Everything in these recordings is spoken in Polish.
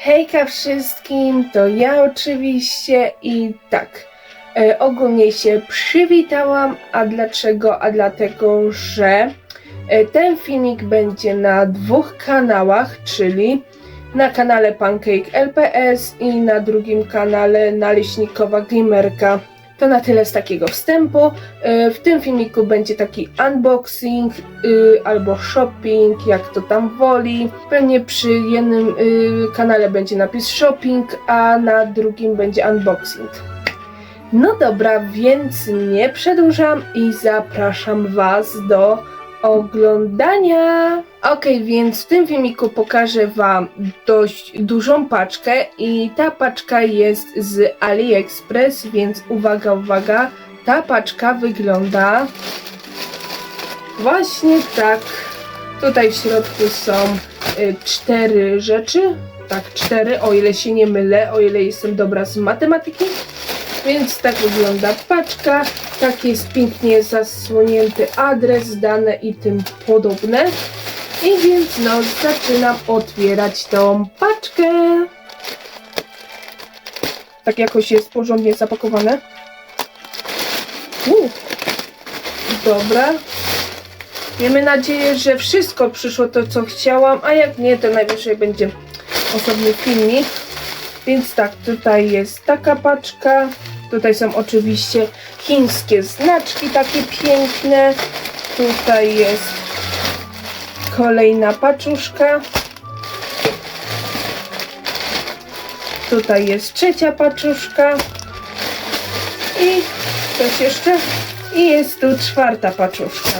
Hejka wszystkim, to ja oczywiście i tak. E, ogólnie się przywitałam, a dlaczego? A dlatego, że e, ten filmik będzie na dwóch kanałach, czyli na kanale Pancake LPS i na drugim kanale Naleśnikowa Gamerka. To na tyle z takiego wstępu. E, W tym filmiku będzie taki unboxing y, albo shopping, jak to tam woli. Pewnie przy jednym y, kanale będzie napis shopping, a na drugim będzie unboxing. No dobra, więc nie przedłużam i zapraszam Was do oglądania. Ok, więc w tym filmiku pokażę Wam dość dużą paczkę i ta paczka jest z AliExpress, więc uwaga, uwaga, ta paczka wygląda właśnie tak. Tutaj w środku są y, cztery rzeczy, tak, cztery, o ile się nie mylę, o ile jestem dobra z matematyki. Więc tak wygląda paczka. Tak jest pięknie zasłonięty adres, dane i tym podobne. I więc no, zaczynam otwierać tą paczkę. Tak jakoś jest porządnie zapakowane. U, dobra. Miejmy nadzieję, że wszystko przyszło to, co chciałam, a jak nie, to najwyżej będzie osobny filmik. Więc tak, tutaj jest taka paczka. Tutaj są oczywiście chińskie znaczki takie piękne. Tutaj jest kolejna paczuszka. Tutaj jest trzecia paczuszka. I coś jeszcze. I jest tu czwarta paczuszka.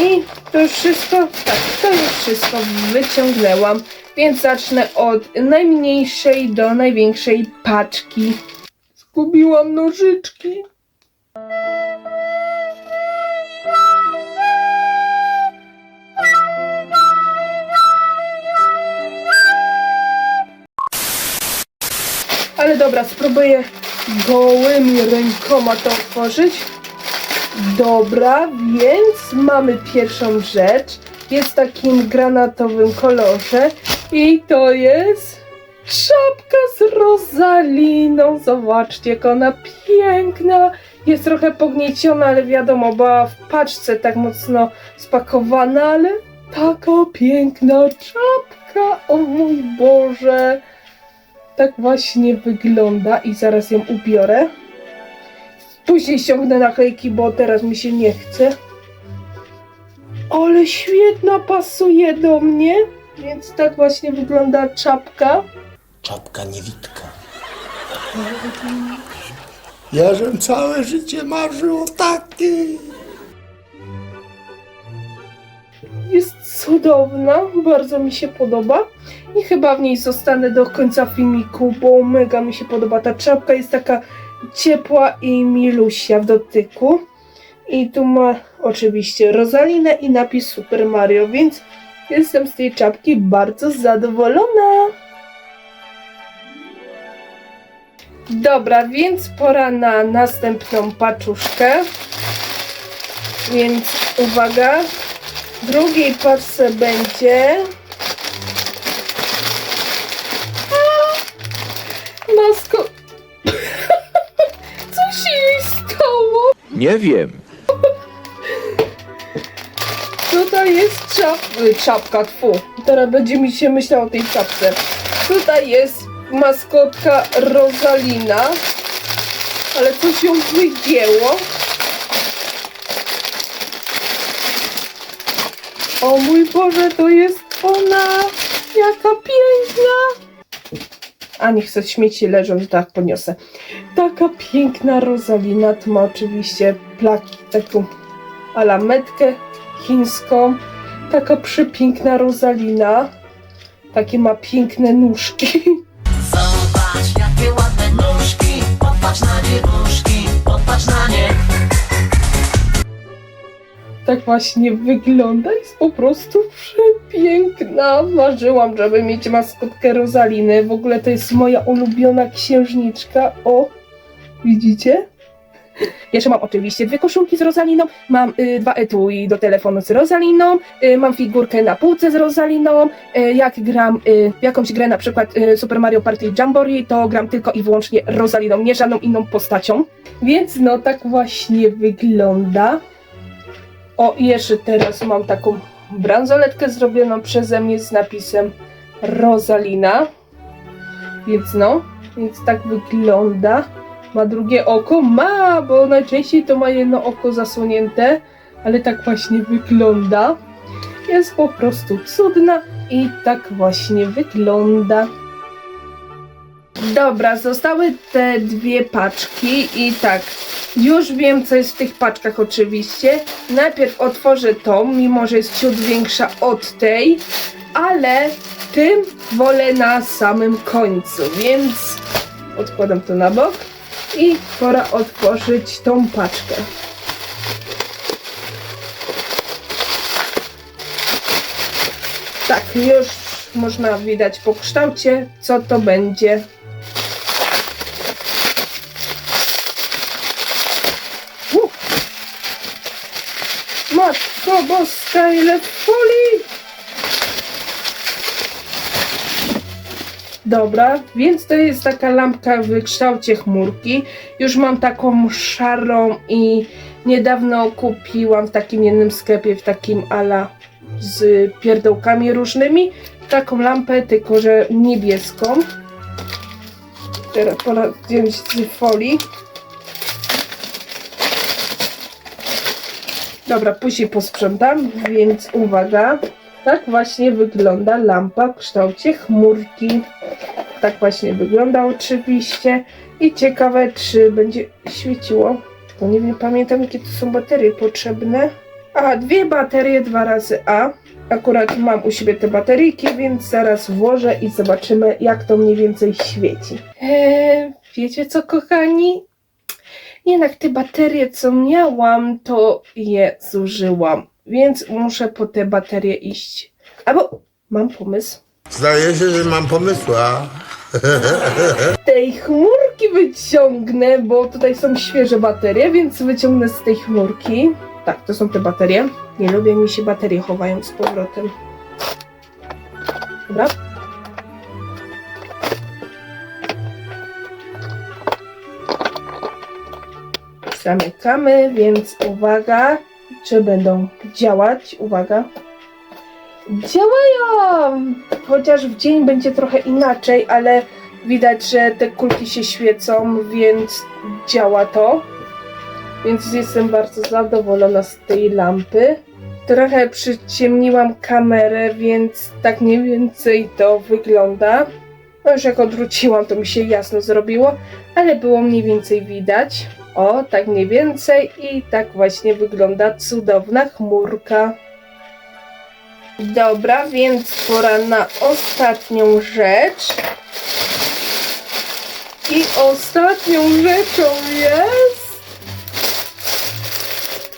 I to już wszystko? Tak, to już wszystko wyciągnęłam. Więc zacznę od najmniejszej do największej paczki. Zgubiłam nożyczki. Ale dobra, spróbuję gołymi rękoma to otworzyć. Dobra, więc mamy pierwszą rzecz. Jest w takim granatowym kolorze i to jest czapka z rozaliną. Zobaczcie, jak ona piękna. Jest trochę pognieciona, ale wiadomo, była w paczce tak mocno spakowana, ale taka piękna czapka. O mój Boże. Tak właśnie wygląda i zaraz ją ubiorę. Później ściągnę naklejki, bo teraz mi się nie chce. Ale świetna, pasuje do mnie. Więc tak właśnie wygląda czapka. Czapka niewidka. Ja żem całe życie marzył o takiej. Jest cudowna, bardzo mi się podoba. I chyba w niej zostanę do końca filmiku, bo mega mi się podoba. Ta czapka jest taka ciepła i milusia w dotyku. I tu ma oczywiście Rosalinę i napis Super Mario, więc jestem z tej czapki bardzo zadowolona. Dobra, więc pora na następną paczuszkę. Więc uwaga, w drugiej paczce będzie Nie wiem. Tutaj jest czap... czapka, tfu. Teraz będzie mi się myślał o tej czapce. Tutaj jest maskotka Rosalina. Ale coś ją wygięło. O mój Boże, to jest ona! Jaka piękna! A niech se śmieci leżą, to tak podniosę. Taka piękna Rosalina, tu ma oczywiście plaki, taką alametkę chińską. Taka przepiękna Rosalina. Takie ma piękne nóżki. Zobacz, jakie ładne nóżki Popatrz na dziewuszki, popatrz na nie Tak właśnie wygląda. Jest po prostu przepiękna. Marzyłam, żeby mieć maskotkę Rosaliny. W ogóle to jest moja ulubiona księżniczka. O, widzicie? Jeszcze mam oczywiście dwie koszulki z Rosaliną, mam y, dwa etui do telefonu z Rosaliną, y, mam figurkę na półce z Rosaliną, y, jak gram y, jakąś grę, na przykład y, Super Mario Party Jamboree, to gram tylko i wyłącznie Rosaliną, nie żadną inną postacią. Więc no tak właśnie wygląda. O, jeszcze teraz mam taką bransoletkę zrobioną przeze mnie z napisem Rosalina. Więc no, więc tak wygląda. Ma drugie oko? Ma, bo najczęściej to ma jedno oko zasłonięte, ale tak właśnie wygląda. Jest po prostu cudna i tak właśnie wygląda. Dobra, zostały te dwie paczki i tak, już wiem co jest w tych paczkach oczywiście. Najpierw otworzę tą, mimo że jest ciut większa od tej, ale tym wolę na samym końcu, więc odkładam to na bok i pora otworzyć tą paczkę. Tak, już można widać po kształcie, co to będzie. U! Matko boska, ile folii! Dobra, więc to jest taka lampka w kształcie chmurki. Już mam taką szarą i niedawno kupiłam w takim jednym sklepie, w takim ala z pierdołkami różnymi. Taką lampę, tylko że niebieską. Teraz pora zdjąć z folii. Dobra, później posprzątam, więc uwaga. Tak właśnie wygląda lampa w kształcie chmurki. Tak właśnie wygląda oczywiście. I ciekawe, czy będzie świeciło. Bo nie wiem, pamiętam jakie to są baterie potrzebne. A, dwie baterie, dwa razy A. Akurat mam u siebie te bateryjki, więc zaraz włożę i zobaczymy, jak to mniej więcej świeci. Eee, wiecie co, kochani? Jednak te baterie, co miałam, to je zużyłam. Więc muszę po te baterie iść. Albo mam pomysł. Zdaje się, że mam pomysła. tej chmurki wyciągnę, bo tutaj są świeże baterie, więc wyciągnę z tej chmurki. Tak, to są te baterie. Nie lubię, mi się baterie chowają z powrotem. Dobra. Zamykamy, więc uwaga, czy będą działać. Uwaga. Działają! Chociaż w dzień będzie trochę inaczej, ale widać, że te kulki się świecą, więc działa to. Więc jestem bardzo zadowolona z tej lampy. Trochę przyciemniłam kamerę, więc tak mniej więcej to wygląda. No już jak odwróciłam, to mi się jasno zrobiło, ale było mniej więcej widać. O, tak mniej więcej i tak właśnie wygląda cudowna chmurka. Dobra, więc pora na ostatnią rzecz. I ostatnią rzeczą jest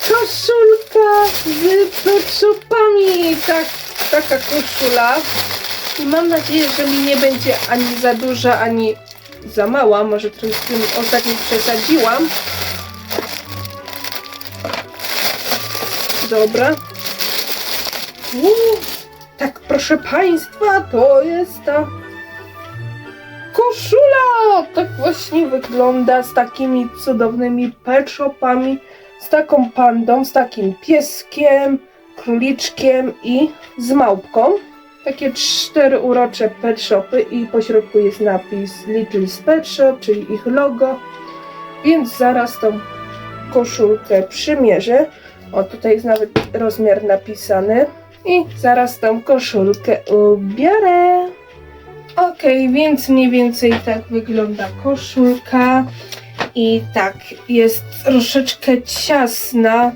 koszulka z petshopami. Tak, taka koszula. I mam nadzieję, że mi nie będzie ani za duża, ani za mała. Może trochę z tym ostatnim przesadziłam. Dobra. Tak, proszę Państwa, to jest ta koszula! Tak właśnie wygląda z takimi cudownymi pet shopami, z taką pandą, z takim pieskiem, króliczkiem i z małpką. Takie cztery urocze pet shopy i po środku jest napis Little Pet Shop, czyli ich logo. Więc zaraz tą koszulkę przymierzę. O, tutaj jest nawet rozmiar napisany. I zaraz tą koszulkę ubiorę. Ok, więc mniej więcej tak wygląda koszulka. I tak, jest troszeczkę ciasna.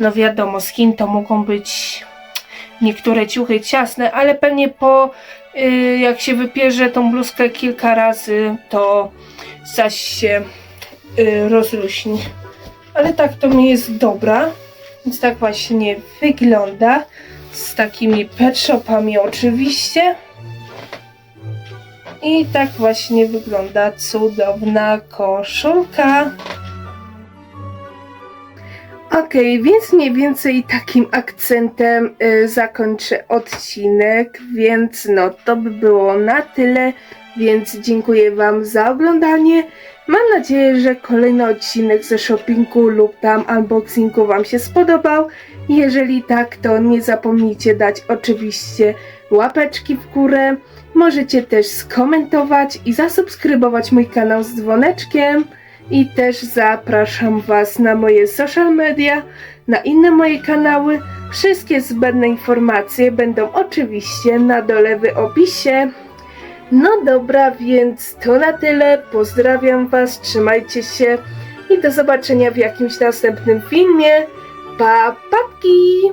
No wiadomo, z Chin to mogą być niektóre ciuchy ciasne, ale pewnie po y, jak się wypierze tą bluzkę kilka razy, to zaś się y, rozluźni. Ale tak to mi jest dobra. Więc tak właśnie wygląda. Z takimi pet shopami oczywiście. I tak właśnie wygląda cudowna koszulka. Okej, więc mniej więcej takim akcentem y, zakończę odcinek, więc no to by było na tyle, więc dziękuję Wam za oglądanie. Mam nadzieję, że kolejny odcinek ze shoppingu lub tam unboxingu Wam się spodobał. Jeżeli tak, to nie zapomnijcie dać oczywiście łapeczki w górę. Możecie też skomentować i zasubskrybować mój kanał z dzwoneczkiem. I też zapraszam Was na moje social media, na inne moje kanały. Wszystkie zbędne informacje będą oczywiście na dole w opisie. No dobra, więc to na tyle. Pozdrawiam Was, trzymajcie się i do zobaczenia w jakimś następnym filmie. Pa, papki!